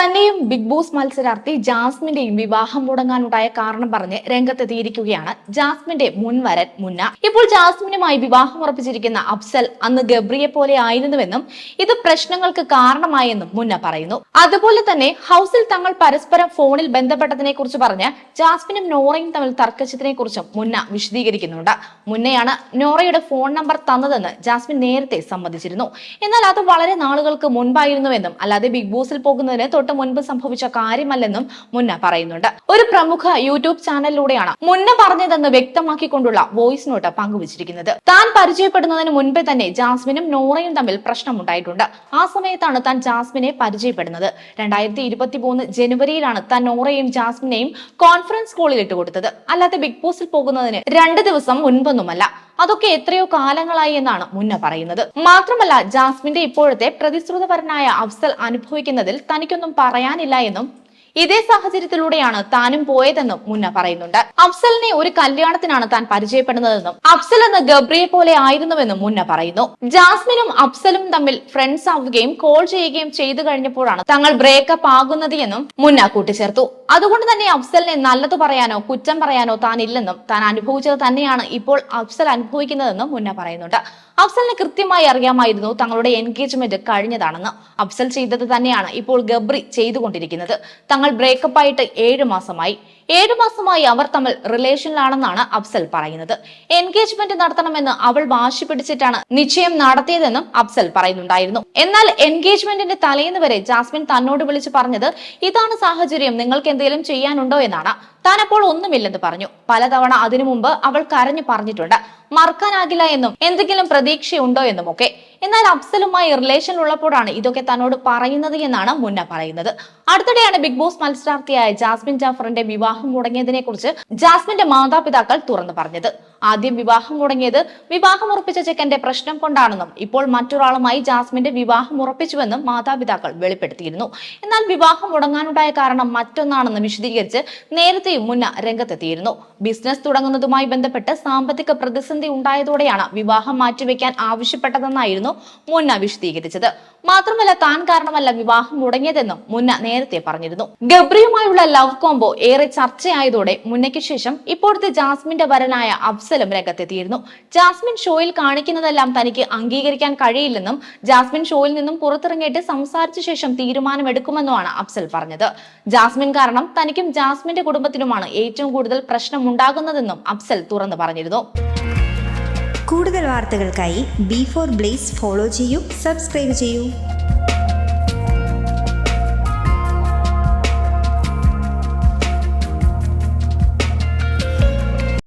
തന്നെയും big boss മത്സരാർത്ഥി ജാസ്മിന്റെയും വിവാഹം മുടങ്ങാനുണ്ടായ കാരണം പറഞ്ഞ് രംഗത്തെത്തിയിരിക്കുകയാണ് ജാസ്മിന്റെ മുൻവരൻ മുന്ന. ഇപ്പോൾ ജാസ്മിനുമായി വിവാഹം ഉറപ്പിച്ചിരിക്കുന്ന അഫ്സൽ അന്ന് ഗബ്രിയെ പോലെ ആയിരുന്നുവെന്നും ഇത് പ്രശ്നങ്ങൾക്ക് കാരണമായെന്നും മുന്ന പറയുന്നു. അതുപോലെ തന്നെ ഹൗസിൽ തങ്ങൾ പരസ്പരം ഫോണിൽ ബന്ധപ്പെട്ടതിനെ കുറിച്ച് പറഞ്ഞ് ജാസ്മിനും നോറയും തമ്മിൽ തർക്കിച്ചതിനെ കുറിച്ചും മുന്ന വിശദീകരിക്കുന്നുണ്ട്. മുന്നയാണ് നോറയുടെ ഫോൺ നമ്പർ തന്നതെന്ന് ജാസ്മിൻ നേരത്തെ സമ്മതിച്ചിരുന്നു. എന്നാൽ അത് വളരെ നാളുകൾക്ക് മുൻപായിരുന്നുവെന്നും അല്ലാതെ ബിഗ് ബോസിൽ പോകുന്നതിന് തൊട്ട് മുൻപ് സംഭവിച്ച കാര്യമല്ലെന്നും മുന്ന പറയുന്നുണ്ട്. ഒരു പ്രമുഖ യൂട്യൂബ് ചാനലിലൂടെയാണ് മുന്ന പറഞ്ഞതെന്ന് വ്യക്തമാക്കിക്കൊണ്ടുള്ള വോയിസ് നോട്ട് പങ്കുവച്ചിരിക്കുന്നത്. താൻ പരിചയപ്പെടുന്നതിന് മുൻപേ തന്നെ ജാസ്മിനും നോറയും തമ്മിൽ പ്രശ്നമുണ്ടായിട്ടുണ്ട്. ആ സമയത്താണ് താൻ ജാസ്മിനെ പരിചയപ്പെടുന്നത്. രണ്ടായിരത്തി ഇരുപത്തി മൂന്ന് ജനുവരിയിലാണ് താൻ നോറയും ജാസ്മിനെയും കോൺഫറൻസ് കോളിൽ ഇട്ട് കൊടുത്തത്. അല്ലാതെ ബിഗ് ബോസിൽ പോകുന്നതിന് രണ്ട് ദിവസം മുൻപൊന്നുമല്ല. അതൊക്കെ എത്രയോ കാലങ്ങളായി എന്നാണ് മുന്ന പറയുന്നത്. മാത്രമല്ല ജാസ്മിന്റെ ഇപ്പോഴത്തെ പ്രതിശ്രുതപരനായ അഫ്സൽ അനുഭവിക്കുന്നതിൽ തനിക്കൊന്നും പറയാനില്ല എന്നും ഇതേ സാഹചര്യത്തിലൂടെയാണ് താനും പോയതെന്നും മുന്ന പറയുന്നുണ്ട്. അഫ്സലിനെ ഒരു കല്യാണത്തിനാണ് താൻ പരിചയപ്പെടുന്നതെന്നും അഫ്സൽ എന്ന് ഗബ്രിയെ പോലെ ആയിരുന്നുവെന്നും മുന്ന പറയുന്നു. ജാസ്മിനും അഫ്സലും തമ്മിൽ ഫ്രണ്ട്സ് ആവുകയും കോൾ ചെയ്യുകയും ചെയ്തു കഴിഞ്ഞപ്പോഴാണ് തങ്ങൾ ബ്രേക്കപ്പ് ആകുന്നത് എന്നും മുന്ന കൂട്ടിച്ചേർത്തു. അതുകൊണ്ട് തന്നെ അഫ്സലിനെ നല്ലത് പറയാനോ കുറ്റം പറയാനോ താൻ ഇല്ലെന്നും താൻ അനുഭവിച്ചത് തന്നെയാണ് ഇപ്പോൾ അഫ്സൽ അനുഭവിക്കുന്നതെന്നും മുന്ന പറയുന്നുണ്ട്. അഫ്സലിന് കൃത്യമായി അറിയാമായിരുന്നു തങ്ങളുടെ എൻഗേജ്മെന്റ് കഴിഞ്ഞതാണെന്ന്. അഫ്സൽ ചെയ്തത് തന്നെയാണ് ഇപ്പോൾ ഗബ്രി ചെയ്തുകൊണ്ടിരിക്കുന്നത്. തങ്ങൾ ബ്രേക്കപ്പ് ആയിട്ട് ഏഴു മാസമായി. ഏഴു മാസമായി അവർ തമ്മിൽ റിലേഷനിലാണെന്നാണ് അഫ്സൽ പറയുന്നത്. എൻഗേജ്മെന്റ് നടത്തണമെന്ന് അവൾ വാശി പിടിച്ചിട്ടാണ് നിശ്ചയം നടത്തിയതെന്നും അഫ്സൽ പറയുന്നുണ്ടായിരുന്നു. എന്നാൽ എൻഗേജ്മെന്റിന്റെ തലേന്ന് വരെ ജാസ്മിൻ തന്നോട് വിളിച്ച് പറഞ്ഞത് ഇതാണ് സാഹചര്യം നിങ്ങൾക്ക് എന്തെങ്കിലും ചെയ്യാനുണ്ടോ? എന്നാണ്. താൻ അപ്പോൾ ഒന്നുമില്ലെന്ന് പറഞ്ഞു. പലതവണ അതിനു മുമ്പ് അവൾ കരഞ്ഞു പറഞ്ഞിട്ടുണ്ട് മറക്കാനാകില്ല എന്നും എന്തെങ്കിലും പ്രതീക്ഷയുണ്ടോ എന്നും ഒക്കെ എന്നാൽ അഫ്സലുമായി റിലേഷൻ ഉള്ളപ്പോഴാണ് ഇതൊക്കെ തന്നോട് പറയുന്നത് എന്നാണ് മുന്ന പറയുന്നത്. അടുത്തിടെയാണ് ബിഗ് ബോസ് മത്സരാർത്ഥിയായ ജാസ്മിൻ ജാഫറിന്റെ വിവാഹം മുടങ്ങിയതിനെ കുറിച്ച് ജാസ്മിന്റെ മാതാപിതാക്കൾ തുറന്നു പറഞ്ഞത്. ആദ്യം വിവാഹം മുടങ്ങിയത് വിവാഹം ഉറപ്പിച്ച ചെക്കന്റെ പ്രശ്നം കൊണ്ടാണെന്നും ഇപ്പോൾ മറ്റൊരാളുമായി ജാസ്മിന്റെ വിവാഹം ഉറപ്പിച്ചുവെന്നും മാതാപിതാക്കൾ വെളിപ്പെടുത്തിയിരുന്നു. എന്നാൽ വിവാഹം മുടങ്ങാനുണ്ടായ കാരണം മറ്റൊന്നാണെന്ന് വിശദീകരിച്ച് നേരത്തെയും മുന്ന രംഗത്തെത്തിയിരുന്നു. ബിസിനസ് തുടങ്ങുന്നതുമായി ബന്ധപ്പെട്ട് സാമ്പത്തിക പ്രതിസന്ധി ഉണ്ടായതോടെയാണ് വിവാഹം മാറ്റിവെക്കാൻ ആവശ്യപ്പെട്ടതെന്നായിരുന്നു മുന്ന വിശദീകരിച്ചത്. മാത്രമല്ല താൻ കാരണമല്ല വിവാഹം മുടങ്ങിയതെന്നും മുന്ന നേരത്തെ പറഞ്ഞിരുന്നു. ഗബ്രിയുമായുള്ള ലവ് കോംബോ ഏറെ ചർച്ചയായതോടെ മുന്നയ്ക്ക് ശേഷം ഇപ്പോഴത്തെ ജാസ്മിന്റെ വരനായ അഫ്സലും രംഗത്തെത്തിയിരുന്നു. ജാസ്മിൻ ഷോയിൽ കാണിക്കുന്നതെല്ലാം തനിക്ക് അംഗീകരിക്കാൻ കഴിയില്ലെന്നും ജാസ്മിൻ ഷോയിൽ നിന്നും പുറത്തിറങ്ങിയിട്ട് സംസാരിച്ച ശേഷം തീരുമാനമെടുക്കുമെന്നുമാണ് അഫ്സൽ പറഞ്ഞത്. ജാസ്മിൻ കാരണം തനിക്കും ജാസ്മിന്റെ കുടുംബത്തിനുമാണ് ഏറ്റവും കൂടുതൽ പ്രശ്നം ഉണ്ടാകുന്നതെന്നും അഫ്സൽ തുറന്നു പറഞ്ഞിരുന്നു. കൂടുതൽ വാർത്തകൾക്കായി ബി ഫോർ ബ്ലേസ് ഫോളോ ചെയ്യൂ സബ്സ്ക്രൈബ് ചെയ്യൂ.